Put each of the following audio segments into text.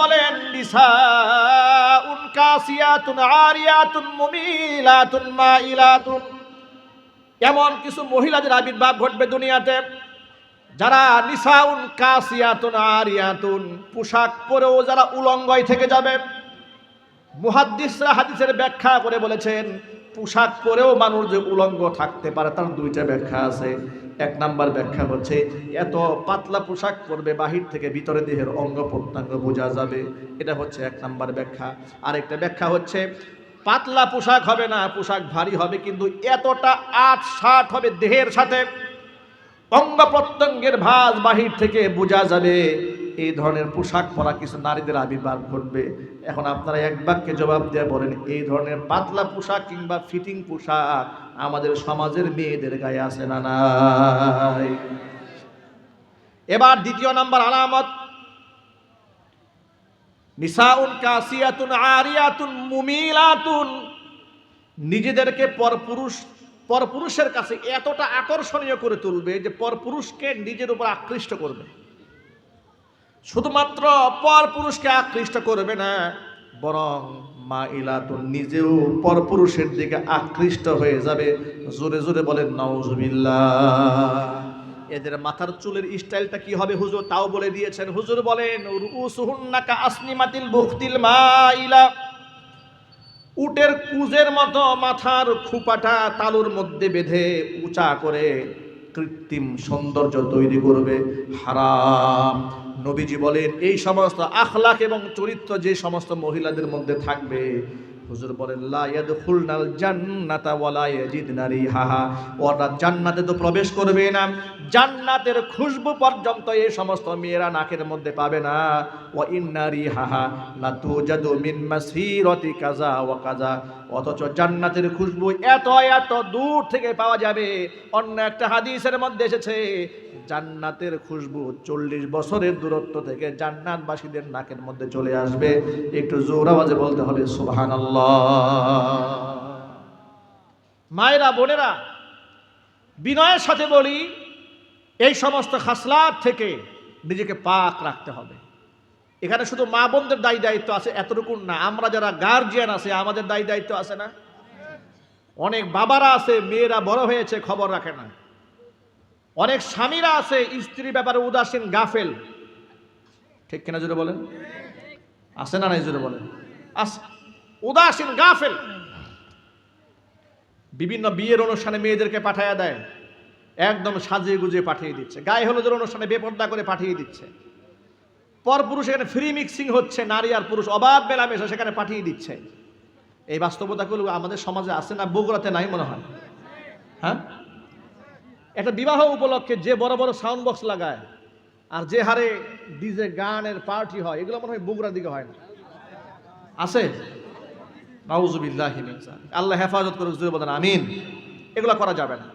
বলেন, নিসাউন কাসিয়াতুন আরিয়াতুন মুমিলাতুন মাইলাতুন। এমন কিছু মহিলাদের আবির্ভাব ঘটবে দুনিয়াতে, যারা নিসাউন কাসিয়াতুন আরিয়াতুন পোশাক পরেও যারা উলঙ্গয় থেকে যাবে। মুহাদ্দিসরা হাদিসের ব্যাখ্যা করে বলেছেন, পোশাক পরেও মানুষ যে উলঙ্গ থাকতে পারে, তার দুইটা ব্যাখ্যা আছে। এক নাম্বার ব্যাখ্যা হচ্ছে এত পাতলা পোশাক পরবে, বাহির থেকে ভিতরে দেহের অঙ্গ প্রত্যঙ্গ বোঝা যাবে। এটা হচ্ছে এক নাম্বার ব্যাখ্যা। আরেকটা ব্যাখ্যা হচ্ছে, পাতলা পোশাক হবে না, পোশাক ভারী হবে, কিন্তু এতটা আট ষাট হবে দেহের সাথে। অঙ্গ প্রত্যঙ্গের ভাঁজ বাহির থেকে বোঝা যাবে। এই ধরনের পোশাক পরা কিছু নারীদের আবির্ভাব ঘটবে। এখন আপনারা এক বাক্যে জবাব দিয়ে বলেন, এই ধরনের পাতলা পোশাক কিংবা ফিটিং পোশাক আমাদের সমাজের মেয়েদের গায়ে আছে না নাই? এবার দ্বিতীয় নাম্বার আলামত। নিসাউন কাসিয়াতুন আরিয়াতুন মুমিলাতুন। নিজেদেরকে পরপুরুষ পরপুরুষের কাছে এতটা আকর্ষণীয় করে তুলবে যে পরপুরুষকে নিজের উপর আকৃষ্ট করবে। শুধুমাত্র পরপুরুষকে আকৃষ্ট করবে না, বরং মা ইলাতুন নিজেও পরপুরুষের দিকে আকৃষ্ট হয়ে যাবে। জোরে জোরে বলেন নওজুবিল্লাহ এদের মাথার চুলের স্টাইলটা কি হবে হুজুর? তাও বলে দিয়েছেন। হুজুর বলেন রুসুহুন্নাকা আসনিমাতিল বুখতিল মাইলা। উটের কুজের মতো মাথার খুপাটা তালুর মধ্যে বেঁধে উঁচা করে কৃত্রিম সৌন্দর্য তৈরি করবে। হারাম। নবীজি বলেন, এই সমস্ত আখলাখ এবং চরিত্র যে সমস্ত মহিলাদের মধ্যে থাকবে, হুজুর বলেন, লা ইয়াদখুলনাল জান্নাতা ওয়ালা ইয়াজিদনা রিহাহা। ওরা জান্নাতে তো প্রবেশ করবে না, জান্নাতের খুশবু পর্যন্ত এই সমস্ত মেয়েরা নাকের মধ্যে পাবে না। ওয়া ইন্না রিহাহা লা তুজাদু মিন মাসিরাতি কাজা ওয়া কাজা অথচ জান্নাতের খুশবু এত এত দূর থেকে পাওয়া যাবে। অন্য একটা হাদিসের মধ্যে এসেছে, জান্নাতের খুশবু চল্লিশ বছরের দূরত্ব থেকে জান্নাতবাসীদের নাকের মধ্যে চলে আসবে। একটু জোর আওয়াজে বলতে হবে সুবহান মায়েরা, বোনেরা, বিনয়ের সাথে বলি, এই সমস্ত খাসলাত থেকে নিজেকে পাক রাখতে হবে। এখানে শুধু মা বোনদের দায়ী দায়িত্ব আছে, এতটুকু না। আমরা যারা গার্জিয়ান আছে, আমাদের দায়ী দায়িত্ব আছে না? অনেক বাবারা আছে, মেয়েরা বড় হয়েছে, খবর রাখে না। অনেক স্বামীরা আছে স্ত্রী ব্যাপারে উদাসীন, গাফেল। ঠিক কিনা জুড়ে বলেন? আছে না নাই জুড়ে বলেন? উদাসীন, গাফেল। বিভিন্ন বিয়ের অনুষ্ঠানে মেয়েদেরকে পাঠাইয়া দেয়। একদম সাজিয়ে গুজিয়ে পাঠিয়ে দিচ্ছে। গায়ে হলুদের অনুষ্ঠানে বেপর্দা করে পাঠিয়ে দিচ্ছে। পরপুরুষ এখানে ফ্রি মিক্সিং হচ্ছে, নারী আর পুরুষ অবাধ মেলামেশা সেখানে পাঠিয়ে দিচ্ছে। এই বাস্তবতাগুলো আমাদের সমাজে আছে না, বগুড়াতে নাই মনে হয়? হ্যাঁ? একটা বিবাহ উপলক্ষে যে বড় বড় সাউন্ড বক্স লাগায়, আর যে হারে ডিজে গানের পার্টি হয়, এগুলো মনে হয় বগুড়ার দিকে হয় না। আছে? আল্লাহ হেফাজত করে বলেন, আমিন। এগুলো করা যাবে না।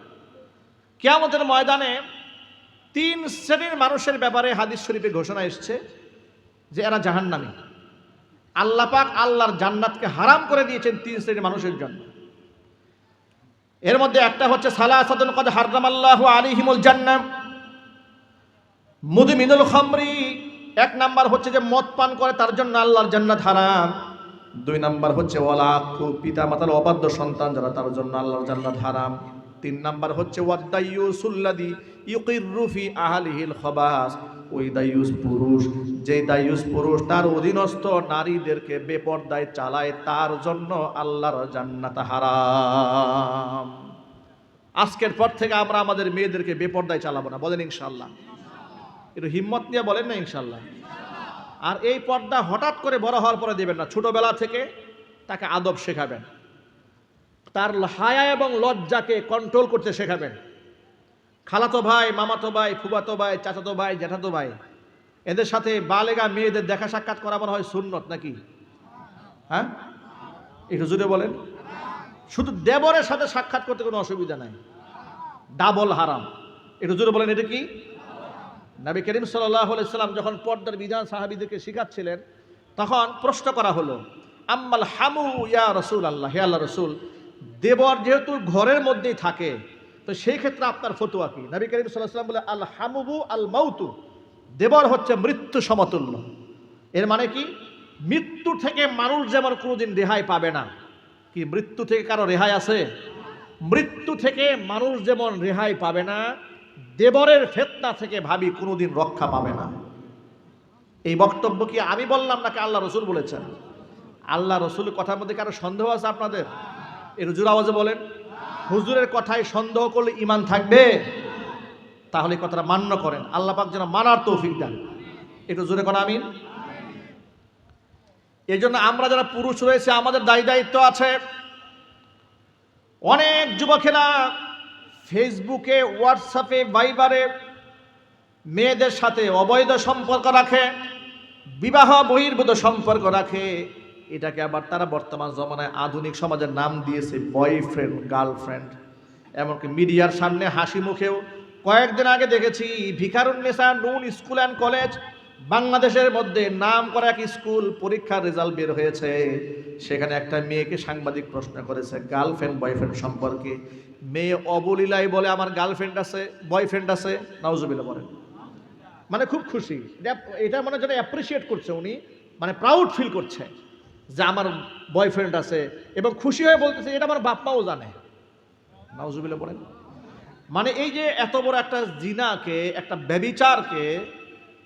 কেয়ামতের ময়দানে তিন শ্রেণির মানুষের ব্যাপারে হাদিস শরীফে ঘোষণা এসছে যে এরা জাহান্নামী। আল্লাহ পাক আল্লাহর জান্নাতকে হারাম করে দিয়েছেন তিন শ্রেণির মানুষের জন্য। এর মধ্যে একটা হচ্ছে সালাসাদুন কদ হাররাম আল্লাহ আলিহিমুল জান্নাম মুদমিনুল খামরি। এক নাম্বার হচ্ছে যে মদ পান করে তার জন্য আল্লাহর জান্নাত হারাম। দুই নাম্বার হচ্ছে ওয়ালাকু পিতা মাতার অবাধ্য সন্তান যারা তার জন্য আল্লাহর জান্নাত হারাম। তিন নাম্বার হচ্ছে ওয়াদ্দাইয়ুসুল্লাদি ইউকিররু ফি আহলিহিল খবাস। ওই দায়ুস পুরুষ যে দায়ুস পুরুষ তার অধীনস্থ নারীদেরকে বেপর্দায় চালায়, তার জন্য আল্লাহর জান্নাত হারাম। আজকের পর থেকে আমরা আমাদের মেয়েদেরকে বেপর্দায় চালাবো না, বলেন ইনশাল্লাহ একটু হিম্মত নিয়ে বলেন না ইনশাল্লাহ আর এই পর্দা হঠাৎ করে বড় হওয়ার পরে দেবেন না, ছোটবেলা থেকে তাকে আদব শেখাবেন। তার হায়া এবং লজ্জাকে কন্ট্রোল করতে শেখাবেন। খালাতো ভাই, মামাতো ভাই ফুবাতো ভাই, চাচাতো ভাই জ্যাঠাতো ভাই, এদের সাথে বালেগা মেয়েদের দেখা সাক্ষাৎ করা মনে হয় সুন্নত নাকি? হ্যাঁ? একটু জুড়ে বলেন। শুধু দেবরের সাথে সাক্ষাৎ করতে কোনো অসুবিধা নাই। ডাবল হারাম। একটু জুড়ে বলেন, এটা কি? নবী করিম সাল্লাম যখন পর্দার বিধান সাহাবিদেরকে শিখাচ্ছিলেন, তখন প্রশ্ন করা হলো, আম্মাল হামু ইয়া রসুল আল্লাহ হে আল্লাহ রসুল, দেবর যেহেতু ঘরের মধ্যেই থাকে তো সেই ক্ষেত্রে আপনার ফতুয়া কি? নবী করিম সাল্লাম বলে আল হামুবু আল মাউতু দেবর হচ্ছে মৃত্যু সমতুল্য। এর মানে কি? মৃত্যু থেকে মানুষ যেমন কোনোদিন রেহাই পাবে না, কি মৃত্যু থেকে কারও রেহাই আছে? মৃত্যু থেকে মানুষ যেমন রেহাই পাবে না, দেবরের ফেতনা থেকে ভাবি কোনোদিন রক্ষা পাবে না। এই বক্তব্য কি আমি বললাম নাকি আল্লাহ রসুল বলেছেন? আল্লাহ রসুলের কথার মধ্যে কারও সন্দেহ আছে আপনাদের? এর হুজুর আওয়াজে বলেন। হুজুরের কথায় সন্দেহ করলে ইমান থাকবে? তাহলে কথাটা মান্য করেন। আল্লাহ পাক যেন মানার তৌফিক দেন। একটু জোরে করেন আমিন। এই জন্য আমরা যারা পুরুষ রয়েছে, আমাদের দায়ী দায়িত্ব আছে অনেক যুবকেরা ফেসবুকে, হোয়াটসঅ্যাপে, ভাইবারে মেয়েদের সাথে অবৈধ সম্পর্ক রাখে, বিবাহ বহির্ভূত সম্পর্ক রাখে। এটাকে আবার তারা বর্তমান জমানায় আধুনিক সমাজের নাম দিয়েছে বয়ফ্রেন্ড গার্লফ্রেন্ড এমনকি মিডিয়ার সামনে হাসি মুখেও কয়েকদিন আগে দেখেছি ভিকারুন্নেসা নুন স্কুল অ্যান্ড কলেজ বাংলাদেশের মধ্যে নাম করা এক স্কুল পরীক্ষার রেজাল্ট বের হয়েছে। সেখানে একটা মেয়েকে সাংবাদিক প্রশ্ন করেছে গার্লফ্রেন্ড বয়ফ্রেন্ড সম্পর্কে মেয়ে অবলীলাই বলে আমার গার্লফ্রেন্ড আছে বয়ফ্রেন্ড আছে? নাউজুবিল্লা বলেন। মানে খুব খুশি। এটা- মানে যেন অ্যাপ্রিসিয়েট করছে উনি মানে প্রাউড ফিল করছে। যে আমার বয়ফ্রেন্ড আছে এবং খুশি হয়ে বলতেছে, এটা আমার বাপ্পাও জানে। নাউজুবিল্লা বলেন। মানে এই যে এত বড় একটা জিনাকে, একটা ব্যবিচারকে,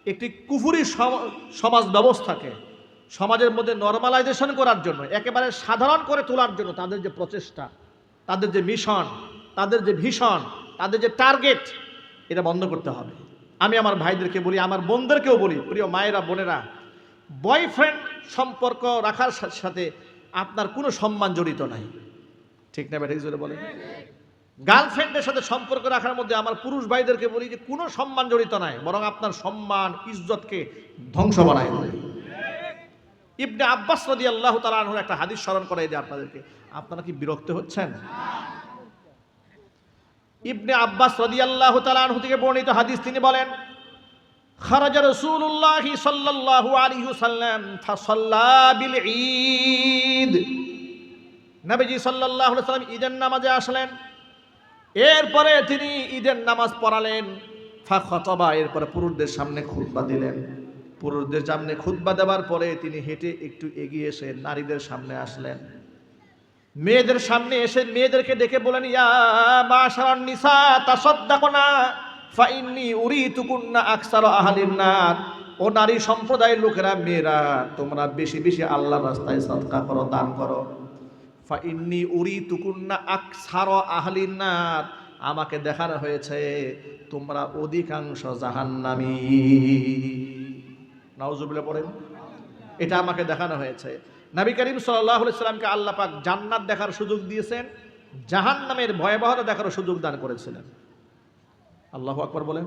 একটি কুফুরি সম- সমাজ ব্যবস্থাকে সমাজের মধ্যে নর্মালাইজেশন করার জন্য, একেবারে সাধারণ করে তোলার জন্য তাদের যে প্রচেষ্টা, তাদের যে মিশন তাদের যে ভীষণ, তাদের যে টার্গেট এটা বন্ধ করতে হবে। আমি আমার ভাইদেরকে বলি, আমার বোনদেরকেও বলি, প্রিয় মায়েরা, বোনেরা বয়ফ্রেন্ড সম্পর্ক রাখার সাথে সাথে আপনার কোনো সম্মান জড়িত নাই। ঠিক না ব্যাটিক জোরে বলেন। গার্লফ্রেন্ডের সাথে সম্পর্ক রাখার মধ্যে আমার পুরুষ ভাইদেরকে বলি যে, কোনো সম্মান জড়িত নাই, বরং আপনার সম্মান, ইজ্জতকে ধ্বংস বানায় ইবনে আব্বাস রদি আল্লাহ তালাহুর একটা হাদিস স্মরণ করাই দেয় আপনাদেরকে। আপনারা কি বিরক্ত হচ্ছেন? ইবনে আব্বাস রদি আল্লাহ তালাহু থেকে বর্ণিত হাদিস তিনি বলেন খারাজা রসুল্লাহি সাল্লাল্লাহু আলাইহি সাল্লাম ফাসাল্লা বিল ঈদ নবীজি সাল্লাল্লাহু আলাইহি সাল্লাম ঈদের নামাজে আসলেন। এরপরে তিনি ঈদের নামাজ পড়ালেন। ফা এরপরে পুরুষদের সামনে খুতবা দিলেন। পুরুষদের সামনে খুতবা দেওয়ার পরে তিনি হেঁটে একটু এগিয়ে এসে নারীদের সামনে আসলেন। মেয়েদের সামনে এসে মেয়েদেরকে ডেকে বলেন ইয়া মা মাশারান নিসা তাসাদ্দাকুনা। ফাইন্নি উরিতুকুন্না আকসার আহলিন নার। ও নারী সম্প্রদায়ের লোকেরা, মেয়েরা, তোমরা বেশি বেশি আল্লাহর রাস্তায় সদকা করো, দান করো। ফাইন্নি উরি তুকুন্না আকসার আহলিন নার। আমাকে দেখানো হয়েছে, তোমরা অধিকাংশ জাহান্নামী। নাউজুবিল্লাহ পড়েন। এটা আমাকে দেখানো হয়েছে। নবী করিম সাল্লাহ সাল্লামকে আল্লাহ পাক জান্নাত দেখার সুযোগ দিয়েছেন, জাহান্নামের ভয়াবহতা দেখার সুযোগ দান করেছিলেন। আল্লাহ আকবর বলেন।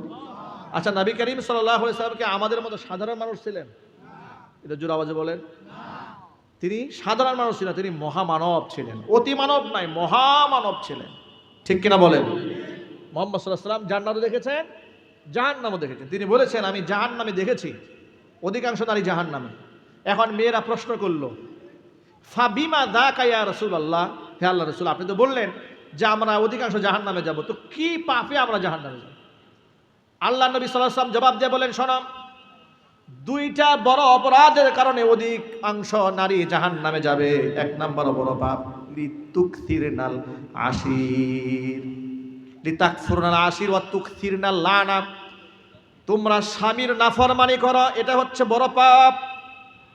আচ্ছা নবী করিম সাল্লাহ সাল্লামকে আমাদের মতো সাধারণ মানুষ ছিলেন? এটা জোর আওয়াজে বলেন। তিনি সাধারণ মানুষ ছিলেন, তিনি মহামানব ছিলেন। অতি মানব নাই, মহামানব ছিলেন। ঠিক কিনা বলেন? মোহাম্মদ সাল্লাহ সাল্লাম দেখেছেন, জাহান্নামও দেখেছেন। তিনি বলেছেন, আমি জাহান্নামে দেখেছি। অধিকাংশ নারী জাহান্নামে। এখন মেয়েরা প্রশ্ন করল ফাবিমা দা কাইয়া রসুল আল্লাহ হে আল্লাহ রসুল, আপনি তো বললেন যে আমরা অধিকাংশ জাহান্নামে যাব। তো কি পাপে আমরা জাহান্নামে যাব? আল্লাহ নবী সাল্লাম জবাব দিয়ে বলেন শোনাম দুইটা বড় অপরাধের কারণে অধিক অংশ নারী জাহান নামে যাবে। এক নাম্বার বড় পাপ লিতুকথির নাল আশির। লিতাকফুর নাল আশির ওয়া তুকথির লানা। তোমরা স্বামীর নাফরমানি করো, এটা হচ্ছে বড় পাপ।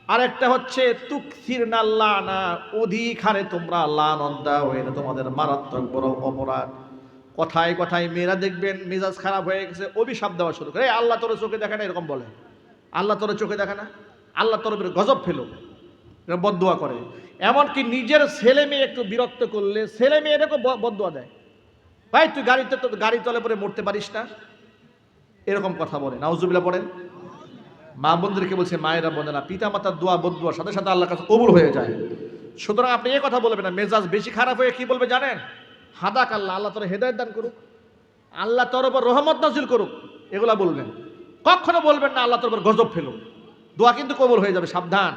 আরেকটা হচ্ছে তুকথির নাল লানা, অধিক হারে তোমরা লানত দাও এটা তোমাদের মারাত্মক বড় অপরাধ। কথায় কথায় মেয়েরা দেখবেন মেজাজ খারাপ হয়ে গেছে, অভিশাপ দেওয়া শুরু করে। আল্লাহ তোর চোখে দেখে না, এরকম বলে। আল্লাহ তোর চোখে দেখে না? আল্লাহ তোর গজব ফেলো বদুয়া করে। এমনকি নিজের ছেলে মেয়ে একটু বিরক্ত করলে ছেলে মেয়ে এরকম বদুয়া দেয়। ভাই, তুই গাড়িতে তো গাড়ি তলে পরে মরতে পারিস না। এরকম কথা বলে। নাউজুবিল্লা পড়েন। মা বোনদেরকে বলছে, মায়েরা বোনেরা পিতা মাতার দোয়া বদুয়ার সাথে সাথে আল্লাহ কাছে কবুল হয়ে যায়। সুতরাং আপনি এ কথা বলবেন না। মেজাজ বেশি খারাপ হয়ে কি বলবে জানেন? হাদাক আল্লাহ আল্লাহ তোর হেদায়ত দান করুক, আল্লাহ তোর উপর রহমত নাজিল করুক, এগুলা বলবেন। কখনো বলবেন না আল্লাহ তোর উপর গজব ফেলুক। দোয়া কিন্তু কবল হয়ে যাবে, সাবধান।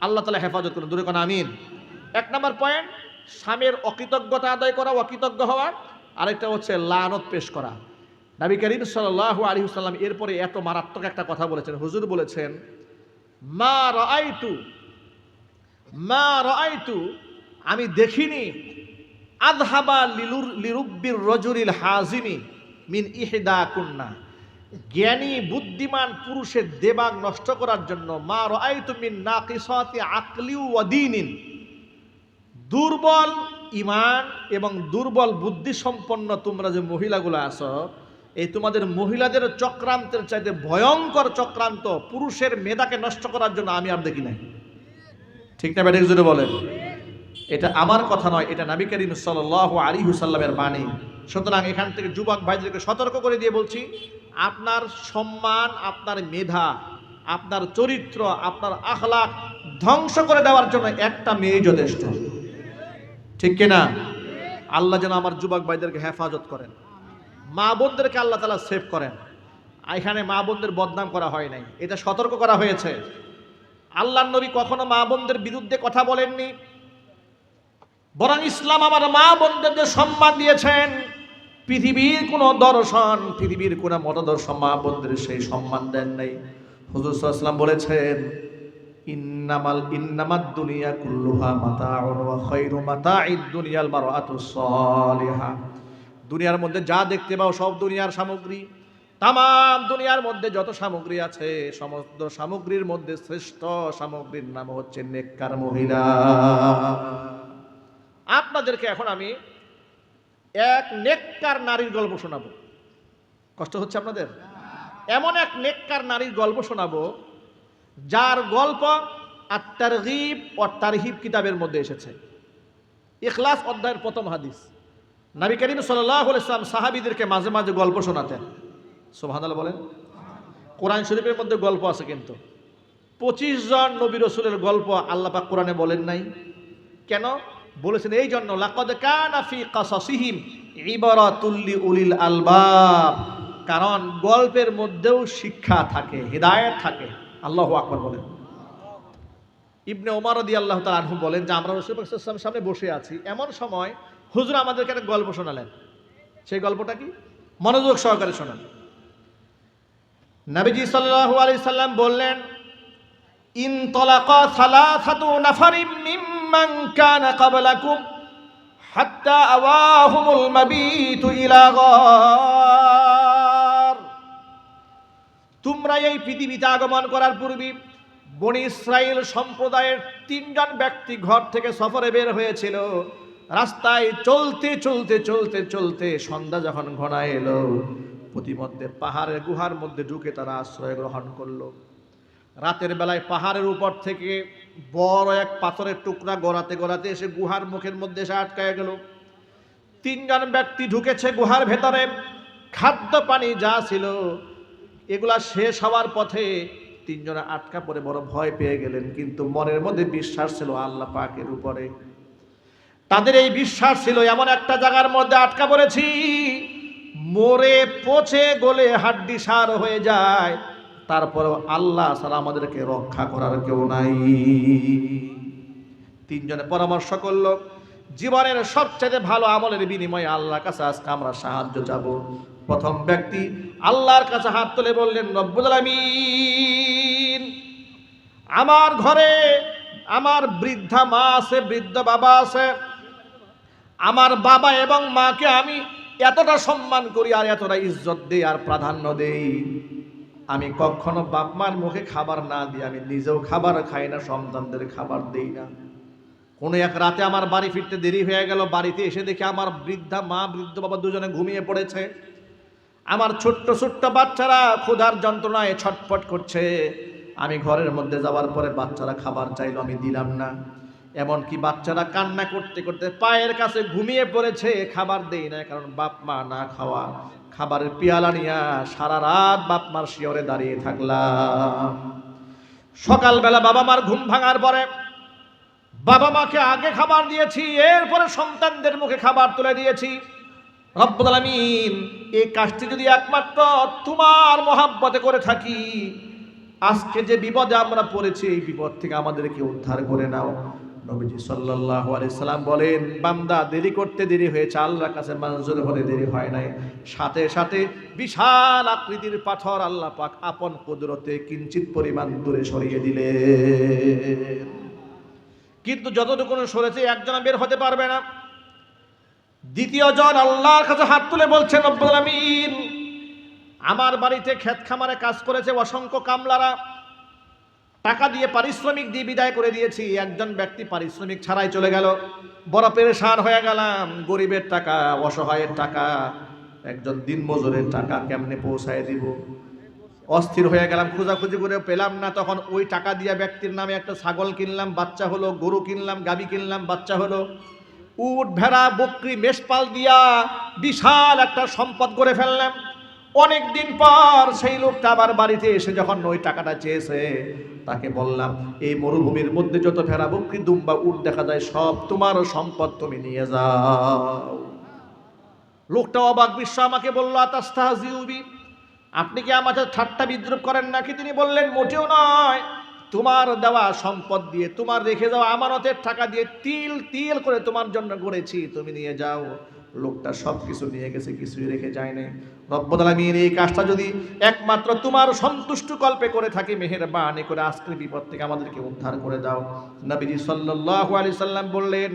আল্লাহ তালা হেফাজত করুন, দূরে কোন আমিন। এক নম্বর পয়েন্ট, স্বামীর অকৃতজ্ঞতা আদায় করা, অকৃতজ্ঞ হওয়া। আরেকটা হচ্ছে লানত পেশ করা। নবী করিম সাল্লাহ আলী সাল্লাম এরপরে এত মারাত্মক একটা কথা বলেছেন। হুজুর বলেছেন, মা রাআইতু মা রাআইতু, আমি দেখিনি আদহাবা লিলুর লিরুব্বির রজুরিল হাজিমি মিন ইহদা কুন্না জ্ঞানী, বুদ্ধিমান পুরুষের দেবাগ নষ্ট করার জন্য মা রাআইতু মিন নাকিসাতি আকলি ওয়া দীনিন। দুর্বল ইমান এবং দুর্বল বুদ্ধি সম্পন্ন তোমরা যে মহিলাগুলো আছো, এই তোমাদের মহিলাদের চক্রান্তের চাইতে ভয়ঙ্কর চক্রান্ত পুরুষের মেধাকে নষ্ট করার জন্য আমি আর দেখি নাই। ঠিক না ব্যাটিক জুড়ে বলেন। এটা আমার কথা নয়, এটা নাবি করিম সাল আলী হুসাল্লামের বাণী। সুতরাং এখান থেকে যুবক ভাইদেরকে সতর্ক করে দিয়ে বলছি, আপনার সম্মান, আপনার মেধা, আপনার চরিত্র, আপনার আখলাক ধ্বংস করে দেওয়ার জন্য একটা মেয়ে যথেষ্ট। ঠিক কিনা আল্লাহ যেন আমার যুবক ভাইদেরকে হেফাজত করেন। মা বোনদেরকে আল্লাহ তালা সেভ করেন। এখানে মা বোনদের বদনাম করা হয় নাই। এটা সতর্ক করা হয়েছে। আল্লাহ নবী কখনো মা বোনদের বিরুদ্ধে কথা বলেননি। বরং ইসলাম আমার মা বোনদের সম্মান দিয়েছেন। পৃথিবীর কোনো দর্শন, পৃথিবীর কোনো মতদর্শন মা বোনদের সেই সম্মান দেন নাই। হুজুর সাল্লাম বলেছেন, ইন্নামাল, ইন্নামাদ দুনিয়া কুল্লুহা মাতাউন ওয়া খায়রু মাতাঈদ দুনিয়াল মারআতু সালিহা। দুনিয়ার মধ্যে যা দেখতে পাও সব দুনিয়ার সামগ্রী। তাম দুনিয়ার মধ্যে যত সামগ্রী আছে, সমস্ত সামগ্রীর মধ্যে শ্রেষ্ঠ সামগ্রীর নাম হচ্ছে নেককার মহিলা। আপনাদেরকে এখন আমি এক নেককার নারীর গল্প শোনাবো। কষ্ট হচ্ছে আপনাদের? এমন এক নেককার নারীর গল্প শোনাবো, যার গল্প আর তারগিব ও তারহিব কিতাবের মধ্যে এসেছে। ইখলাস অধ্যায়ের প্রথম হাদিস। নবী করিম সাল্লাহ সাহাবিদেরকে মাঝে মাঝে গল্প শোনাতেন। সোহানাল বলেন। কোরআন শরীফের মধ্যে গল্প আছে কিন্তু। পঁচিশ জন নবী রসুলের গল্প আল্লাপাক কোরআনে বলেন নাই। কেন? বলেছেন এই জন্য উলিল আলবাব। কারণ গল্পের মধ্যেও শিক্ষা থাকে, হৃদায়ত থাকে। আল্লাহ আকবার বলেন। ইবনে ওমর দি আল্লাহ তাআলা আনহু বলেন যে, আমরা রসুল সামনে বসে আছি। এমন সময় হুজুর আমাদেরকে একটা গল্প শোনালেন। সেই গল্পটা কি? মনোযোগ সহকারে শোনান। নবীজি সাল্লাল্লাহু আলাইহি সাল্লাম বললেন, ইন তলাকা সালাসাতু নাফারিম মিম্মান কানা ক্বাবলাকুম হাত্তা আওয়াহুমুল মাবিতু ইলা গার। তোমরা এই পৃথিবীতে আগমন করার পূর্বে বনি ইসরায়েল সম্প্রদায়ের তিনজন ব্যক্তি ঘর থেকে সফরে বের হয়েছিল। রাস্তায় চলতে চলতে চলতে চলতে সন্ধ্যা যখন ঘনায় এলো প্রতিমধ্যে পাহাড়ের গুহার মধ্যে ঢুকে তারা আশ্রয় গ্রহণ করল। রাতের বেলায় পাহাড়ের উপর থেকে বড় এক পাথরের টুকরা গড়াতে গড়াতে এসে গুহার মুখের মধ্যে এসে আটকায় গেল। তিনজন ব্যক্তি ঢুকেছে গুহার ভেতরে। খাদ্য পানি যা ছিল, এগুলা শেষ হওয়ার পথে তিনজনে আটকা পড়ে বড় ভয় পেয়ে গেলেন, কিন্তু মনের মধ্যে বিশ্বাস ছিল আল্লাহ পাকের উপরে। তাদের এই বিশ্বাস ছিল, এমন একটা জায়গার মধ্যে আটকা পড়েছি মরে পচে গলে হাড্ডি সার হয়ে যায় তারপরেও আল্লাহ ছাড়া আমাদেরকে রক্ষা করার কেউ নাই। তিনজনে পরামর্শ করল, জীবনের সবচেয়ে ভালো আমলের বিনিময়ে আল্লাহর কাছে আজকে আমরা সাহায্য যাব প্রথম ব্যক্তি, আল্লাহর কাছে হাত তুলে বললেন, রব্বুল আলামিন, আমার ঘরে আমার বৃদ্ধা মা আছে, বৃদ্ধ বাবা আছে, আমার বাবা এবং মাকে আমি এতটা সম্মান করি আর এতটা ইজ্জত দেই আর প্রাধান্য দেই। আমি কখনো বাপ মার মুখে খাবার না দিই, আমি নিজেও খাবার খাই না, সন্তানদের খাবার দেই না। কোনো এক রাতে আমার বাড়ি ফিরতে দেরি হয়ে গেল, বাড়িতে এসে দেখি আমার বৃদ্ধা, মা, বৃদ্ধ বাবা দুজনে ঘুমিয়ে পড়েছে। আমার ছোট্ট ছোট্ট বাচ্চারা ক্ষুধার যন্ত্রণায় ছটফট করছে। আমি ঘরের মধ্যে যাওয়ার পরে বাচ্চারা খাবার চাইলো, আমি দিলাম না। এমনকি বাচ্চারা কান্না করতে করতে পায়ের কাছে ঘুমিয়ে পড়েছে, খাবার দেই না, কারণ বাপ মা না খাওয়া। খাবারের পিয়ালা নিয়া সারা রাত বাপ মার শিওরে দাঁড়িয়ে থাকলাম। সকালবেলা বাবা মার ঘুম ভাঙার পরে বাবা মাকে আগে খাবার দিয়েছি, এরপরে সন্তানদের মুখে খাবার তুলে দিয়েছি। রব্বুল আলামিন এই কাজটি যদি একমাত্র তোমার মহাব্বতে করে থাকি, আজকে যে বিপদে আমরা পড়েছি, এই বিপদ থেকে আমাদেরকে উদ্ধার করে নাও। নবীজি সাল্লাল্লাহু আলাইহি সাল্লাম বলেন, বান্দা দেরি করতে দেরি হয়েছে, আল্লাহর কাছে মঞ্জুর হলে দেরি হয় নাই। সাথে সাথে বিশাল আকৃতির পাথর আল্লাহ পাক আপন কুদরতে কিঞ্চিত পরিমাণ দূরে সরিয়ে দিলেন। কিন্তু যতটুকু সরেছে, একজন বের হতে পারবে না। দ্বিতীয় জন আল্লাহর কাছে হাত তুলে বলছেন রব্বুল আলামিন, আমার বাড়িতে ক্ষেত খামারে কাজ করেছে অসংখ্য কামলারা টাকা দিয়ে পারিশ্রমিক দিয়ে বিদায় করে দিয়েছি। একজন ব্যক্তি পারিশ্রমিক ছাড়াই চলে গেল। বড় পেরেশান হয়ে গেলাম। গরিবের টাকা, অসহায়ের টাকা, একজন দিনমজুরের টাকা কেমনে পৌঁছায় দিব? অস্থির হয়ে গেলাম, খোঁজাখুঁজি করে পেলাম না। তখন ওই টাকা দিয়া ব্যক্তির নামে একটা ছাগল কিনলাম, বাচ্চা হলো, গরু কিনলাম, গাবি কিনলাম, বাচ্চা হলো। উট, ভেড়া, বকরি, মেষপাল দিয়া বিশাল একটা সম্পদ করে ফেললাম। অনেক দিন পর সেই লোকটা আবার বাড়িতে এসে যখন ওই টাকাটা চেয়েছে, তাকে বললাম, এই মরুভূমির মধ্যে যত ভেড়া, বকরি, দুম্বা, উট দেখা যায়, সব তোমার সম্পদ তুমি নিয়ে যাও। লোকটা অবাক বিশ্ব আমাকে বলল, আতাস্তাহাজিউবি, আপনি কি আমাকে ঠাট্টা বিদ্রুপ করেন নাকি? তিনি বললেন, মোটেও নয়। তোমার দেওয়া সম্পদ দিয়ে, তোমার রেখে যাওয়া আমানতের টাকা দিয়ে তিল তিল করে তোমার জন্য গড়েছি, তুমি নিয়ে যাও। লোকটা সব কিছু নিয়ে গেছে, কিছুই রেখে যায় নাই। রব্বুল এই কাজটা যদি একমাত্র তোমার সন্তুষ্ট কল্পে করে থাকি, মেহেরবানি করে আজকের বিপদ থেকে আমাদেরকে উদ্ধার করে দাও। নবীজি সাল্লাল্লাহু আলাইহি সাল্লাম বললেন,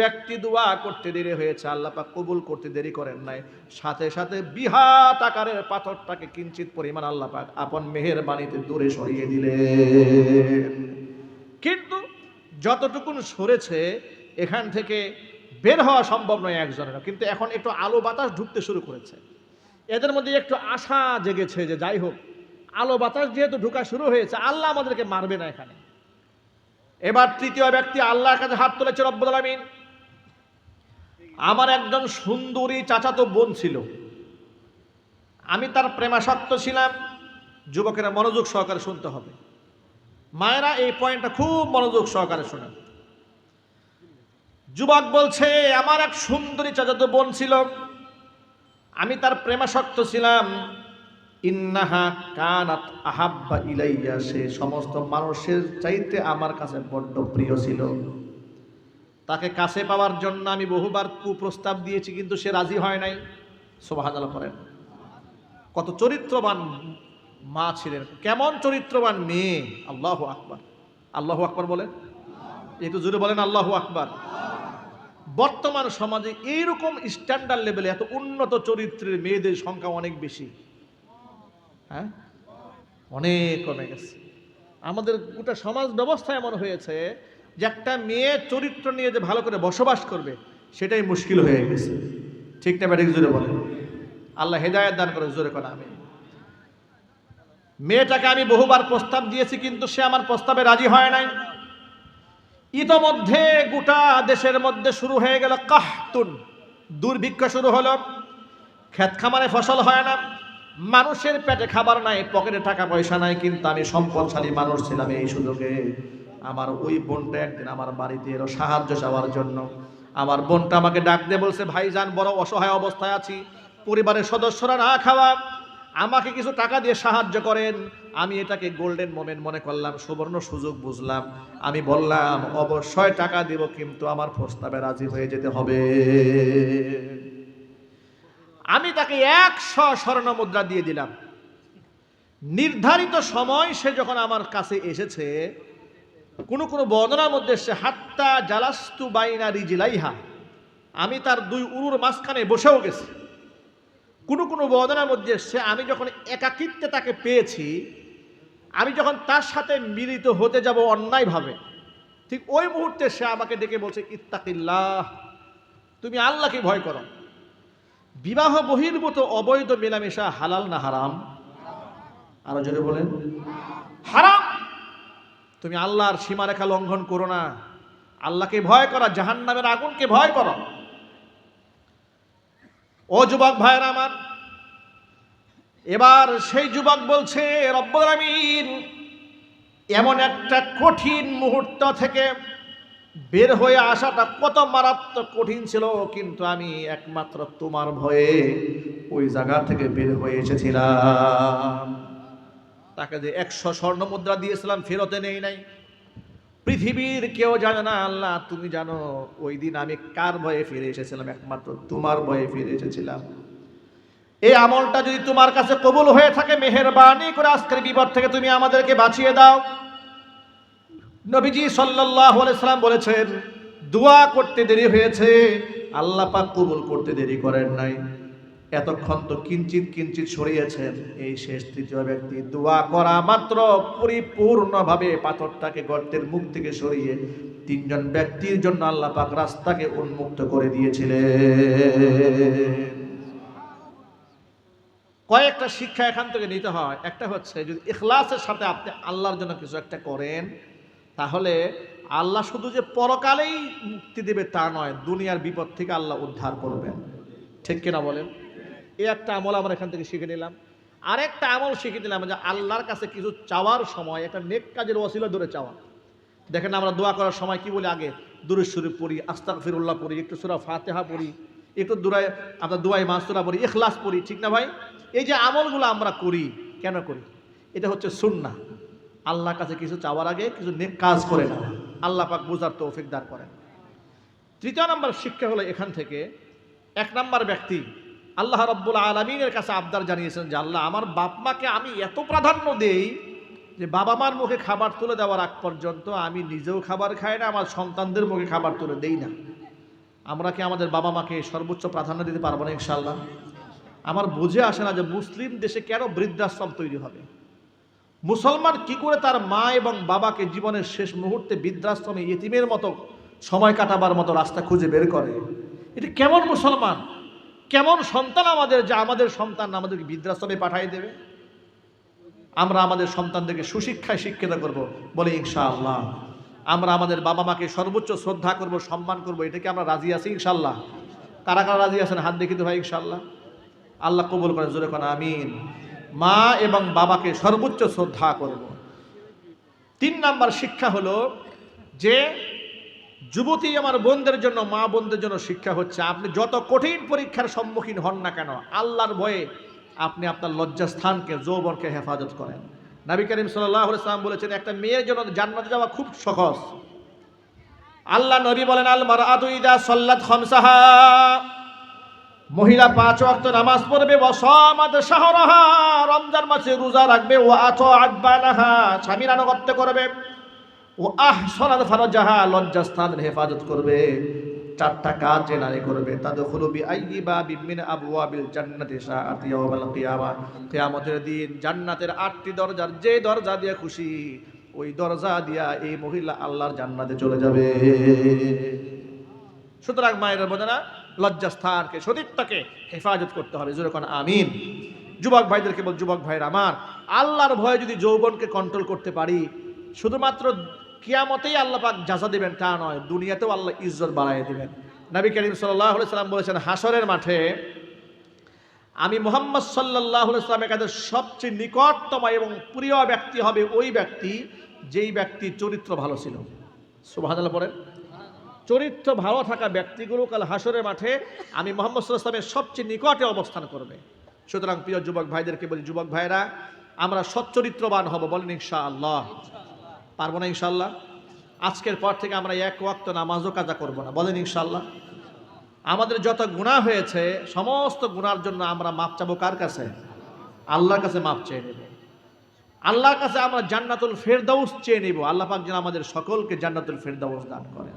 ব্যক্তি দোয়া করতে দেরি হয়েছে, আল্লাহ পাক কবুল করতে দেরি করেন নাই। সাথে সাথে বিহাত আকারের পাথরটাকে কিঞ্চিত পরিমাণ আল্লাহ পাক আপন মেহেরবানিতে দূরে সরিয়ে দিলেন। কিন্তু যতটুকুন সরেছে, এখান থেকে বের হওয়া সম্ভব নয় একজনের কিন্তু এখন একটু আলো বাতাস ঢুকতে শুরু করেছে। এদের মধ্যে একটু আশা জেগেছে যে যাই হোক, আলো বাতাস যেহেতু ঢুকা শুরু হয়েছে, আল্লাহ আমাদেরকে মারবে না এখানে। এবার তৃতীয় ব্যক্তি আল্লাহর কাছে হাত তুলেছে রব্বুল আলামিন। আমার একজন সুন্দরী চাচাতো বোন ছিল। আমি তার প্রেমাসক্ত ছিলাম। যুবকেরা মনোযোগ সহকারে শুনতে হবে। মায়েরা এই পয়েন্টটা খুব মনোযোগ সহকারে শোনেন। যুবক বলছে, আমার এক সুন্দরী চাচাতো বোন ছিল। আমি তার প্রেমাসক্ত ছিলাম। ইন্নাহা কানাত আহাব্বা ইলাইয়া। সে সমস্ত মানুষের চাইতে আমার কাছে বড্ড প্রিয় ছিল। তাকে কাছে পাওয়ার জন্য আমি বহুবার কুপ্রস্তাব দিয়েছি, কিন্তু সে রাজি হয় নাই। সোবাহাজালা করেন। কত চরিত্রবান মা ছিলেন। কেমন চরিত্রবান মেয়ে। আল্লাহ আকবার। আল্লাহ আকবার বলেন। একটু জোরে বলেন, আল্লাহ আকবার। বর্তমান সমাজে এইরকম স্ট্যান্ডার্ড লেভেলে এত উন্নত চরিত্রের মেয়েদের সংখ্যা অনেক বেশি। হ্যাঁ? অনেক কমে গেছে। আমাদের গোটা সমাজ ব্যবস্থা এমন হয়েছে যে একটা মেয়ে চরিত্র নিয়ে যে ভালো করে বসবাস করবে, সেটাই মুশকিল হয়ে গেছে। ঠিক না ব্যাটিক জোরে বলে আল্লাহ হেদায়ত দান করে জোরে করে আমি মেয়েটাকে আমি বহুবার প্রস্তাব দিয়েছি, কিন্তু সে আমার প্রস্তাবে রাজি হয় নাই। ইতোমধ্যে গোটা দেশের মধ্যে শুরু হয়ে গেল কাহতুন। দুর্ভিক্ষ শুরু হলো। ক্ষেত খামারে ফসল হয় না। মানুষের পেটে খাবার নাই, পকেটে টাকা পয়সা নাই, কিন্তু আমি সম্পদশালী মানুষ ছিলাম এই সুযোগে। আমার ওই বোনটা একদিন আমার বাড়িতে এলো সাহায্য চাওয়ার জন্য। আমার বোনটা আমাকে ডাক দিয়ে বলছে, ভাইজান, বড় অসহায় অবস্থায় আছি। পরিবারের সদস্যরা না খাওয়া। আমাকে কিছু টাকা দিয়ে সাহায্য করেন। আমি এটাকে গোল্ডেন মোমেন্ট মনে করলাম, সুবর্ণ সুযোগ বুঝলাম। আমি বললাম, অবশ্যই টাকা দিব, কিন্তু আমার প্রস্তাবে রাজি হয়ে যেতে হবে। আমি তাকে একশো স্বর্ণ মুদ্রা দিয়ে দিলাম। নির্ধারিত সময় সে যখন আমার কাছে এসেছে, কোনো কোনো বর্ণনার মধ্যে সে, হাত্তা জালাস্তু বাইনা রিজিলাইহা। আমি তার দুই উরুর মাঝখানে বসেও গেছি। কোনো কোনো বর্ণনার মধ্যে সে, আমি যখন একাকিত্বে তাকে পেয়েছি, আমি যখন তার সাথে মিলিত হতে যাব অন্যায়ভাবে, ঠিক ওই মুহূর্তে সে আমাকে ডেকে বলছে, ইত্তাকিল্লাহ, তুমি আল্লাহকে ভয় করো। বিবাহ বহির্ভূত অবৈধ মেলামেশা হালাল না হারাম? আরও জোরে বলেন, হারাম! তুমি আল্লাহর সীমারেখা লঙ্ঘন করো না। আল্লাহকে ভয় করা, জাহান্নামের আগুনকে ভয় করো। ও যুবক ভাইয়ের আমার, এবার সেই যুবক বলছে, রব্বুল আমিন এমন একটা কঠিন মুহূর্ত থেকে বের হয়ে আসাটা কত মারাত্মক কঠিন ছিল, কিন্তু আমি একমাত্র তোমার ভয়ে ওই জায়গা থেকে বের হয়ে এসেছিলাম। তাকে যে একশো স্বর্ণ মুদ্রা দিয়েছিলাম, ফেরতে নেই নাই। পৃথিবীর কেউ জানে না, আল্লাহ, তুমি জানো, ওই দিন আমি কার ভয়ে ফিরে এসেছিলাম? একমাত্র তোমার ভয়ে ফিরে এসেছিলাম। এই আমলটা যদি তোমার কাছে কবুল হয়ে থাকে, মেহেরবানি করে আজকের বিপদ থেকে তুমি আমাদেরকে বাঁচিয়ে দাও। নবীজি আলাইহি সাল্লাম বলেছেন, দোয়া করতে দেরি হয়েছে, আল্লাহ পাক কবুল করতে দেরি করেন নাই। এতক্ষণ তো কিঞ্চিত কিঞ্চিত সরিয়েছেন। এই শেষ তৃতীয় ব্যক্তি। দোয়া করা মাত্র পরিপূর্ণভাবে পাথরটাকে গর্তের মুখ থেকে সরিয়ে তিনজন ব্যক্তির জন্য আল্লাহ পাক রাস্তাকে উন্মুক্ত করে দিয়েছিলেন। কয়েকটা শিক্ষা এখান থেকে নিতে হয়। একটা হচ্ছে, যদি ইখলাসের সাথে আপনি আল্লাহর জন্য কিছু একটা করেন, তাহলে আল্লাহ শুধু যে পরকালেই মুক্তি দেবে তা নয়, দুনিয়ার বিপদ থেকে আল্লাহ উদ্ধার করবেন। ঠিক কিনা বলেন? এই একটা আমল আমরা এখান থেকে শিখে নিলাম। আরেকটা আমল শিখে নিলাম যে আল্লাহর কাছে কিছু চাওয়ার সময়, একটা নেক কাজের ওসিলা ধরে চাওয়া। দেখেন আমরা দোয়া করার সময় কি বলি আগে? দুরুশ্বরী পড়ি আস্তাক ফিরুল্লাহ পড়ি, একটু সুরা ফাতেহা পড়ি, একটু দূরায়, আমরা দোয়াই মাসুরা পড়ি এখলাস পড়ি, ঠিক না ভাই? এই যে আমলগুলো আমরা করি, কেন করি? এটা হচ্ছে সুন্না আল্লাহর কাছে কিছু চাওয়ার আগে কিছু নেক কাজ করে না আল্লাহ পাক বুঝার তৌফিক দান করেন। তৃতীয় নম্বর শিক্ষা হলো এখান থেকে, এক নম্বর ব্যক্তি আল্লাহ রব্বুল আলমিনের কাছে আবদার জানিয়েছেন যে, আল্লাহ, আমার বাপ মাকে আমি এত প্রাধান্য দেই যে বাবা মার মুখে খাবার তুলে দেওয়ার আগ পর্যন্ত আমি নিজেও খাবার খাই না, আমার সন্তানদের মুখে খাবার তুলে দেই না। আমরা কি আমাদের বাবা মাকে সর্বোচ্চ প্রাধান্য দিতে পারব না ইনশাল্লাহ আমার বুঝে আসে না যে মুসলিম দেশে কেন বৃদ্ধাশ্রম তৈরি হবে। মুসলমান কি করে তার মা এবং বাবাকে জীবনের শেষ মুহূর্তে বৃদ্ধাশ্রমে ইতিমের মতো সময় কাটাবার মতো রাস্তা খুঁজে বের করে? এটা কেমন মুসলমান? কেমন সন্তান আমাদের যে আমাদের সন্তান আমাদেরকে বৃদ্ধাশ্রমে পাঠিয়ে দেবে? আমরা আমাদের সন্তানদেরকে সুশিক্ষায় শিক্ষিত করব বলে ইনশাআল্লাহ। আমরা আমাদের বাবা মাকে সর্বোচ্চ শ্রদ্ধা করব, সম্মান করব এটাকে আমরা রাজি আছি ইনশাল্লাহ কারা কারা রাজি আছেন? হাত দেখিতে ভাই ইনশাল্লাহ আল্লাহ কবুল করেন, জোরে কোন, আমিন। মা এবং বাবাকে সর্বোচ্চ শ্রদ্ধা করব। তিন নাম্বার শিক্ষা হলো যে যুবতী আমার বোনদের জন্য, মা বোনদের জন্য শিক্ষা হচ্ছে, আপনি যত কঠিন পরীক্ষার সম্মুখীন হন না কেন, আল্লাহর ভয়ে আপনি আপনার লজ্জাস্থানকে, যৌবনকে হেফাজত করেন। নবী করিম সাল্লাম বলেছেন, একটা মেয়ের জন্য জান্নাতে যাওয়া খুব সহজ। আল্লাহ নবী বলেন সাল্লাত খামসাহা। মহিলা পাঁচ ওয়াক্ত নামাজ পড়বে ও সমাদ শাহরাহা। রমজান মাসে রোজা রাখবে ও আতো আটবানাহা স্বামীর আনুগত্য করবে। ও আহ সনাদ ফারজাহা, লজ্জাস্থানের হেফাজত করবে। চারটা কাজ যে নারী করবে তাদের হলুবি আইবি বা বিমিন আবুয়া বিল দিন জান্নাতের আটটি দরজার যে দরজা দিয়ে খুশি, ওই দরজা দিয়া এই মহিলা আল্লাহর জান্নাতে চলে যাবে। সুতরাং মায়ের বোঝে না লজ্জাস্থানকে, সতীত্বকে হেফাজত করতে হবে। যেরকম আমিন। যুবক ভাইদেরকে বল, যুবক ভাইয়ের আমার, আল্লাহর ভয়ে যদি যৌবনকে কন্ট্রোল করতে পারি, শুধুমাত্র কিয়ামতেই আল্লাহ পাক যাজা দেবেন তা নয়, দুনিয়াতেও আল্লাহ ইজ্জত বাড়াই দেবেন। নবী করিম সাল্লাহ সাল্লাম বলেছেন হাসরের মাঠে আমি মোহাম্মদ সাল্লাহ সাল্লামের কাছে সবচেয়ে নিকটতম এবং প্রিয় ব্যক্তি হবে ওই ব্যক্তি যেই ব্যক্তি চরিত্র ভালো ছিল। সুবাহ পড়েন। চরিত্র ভালো থাকা ব্যক্তিগুলো কাল হাসরের মাঠে আমি মোহাম্মদ সাল্লামের সবচেয়ে নিকটে অবস্থান করবে। সুতরাং প্রিয় যুবক ভাইদেরকে বলি, যুবক ভাইরা আমরা সচ্চরিত্রবান হব, বলেন ইনশা আল্লাহ পারব না ইনশাল্লাহ। আজকের পর থেকে আমরা এক ওয়াক্ত নামাজও কাজা করব না। বলেন ইনশাল্লাহ। আমাদের যত গুণা হয়েছে, সমস্ত গুণার জন্য আমরা মাপ চাবো কার কাছে? আল্লাহর কাছে মাপ চেয়ে নেব। আল্লাহর কাছে আমরা জান্নাতুল ফেরদাউস চেয়ে নেব। আল্লাহ পাক যেন আমাদের সকলকে জান্নাতুল ফেরদাউস দান করেন।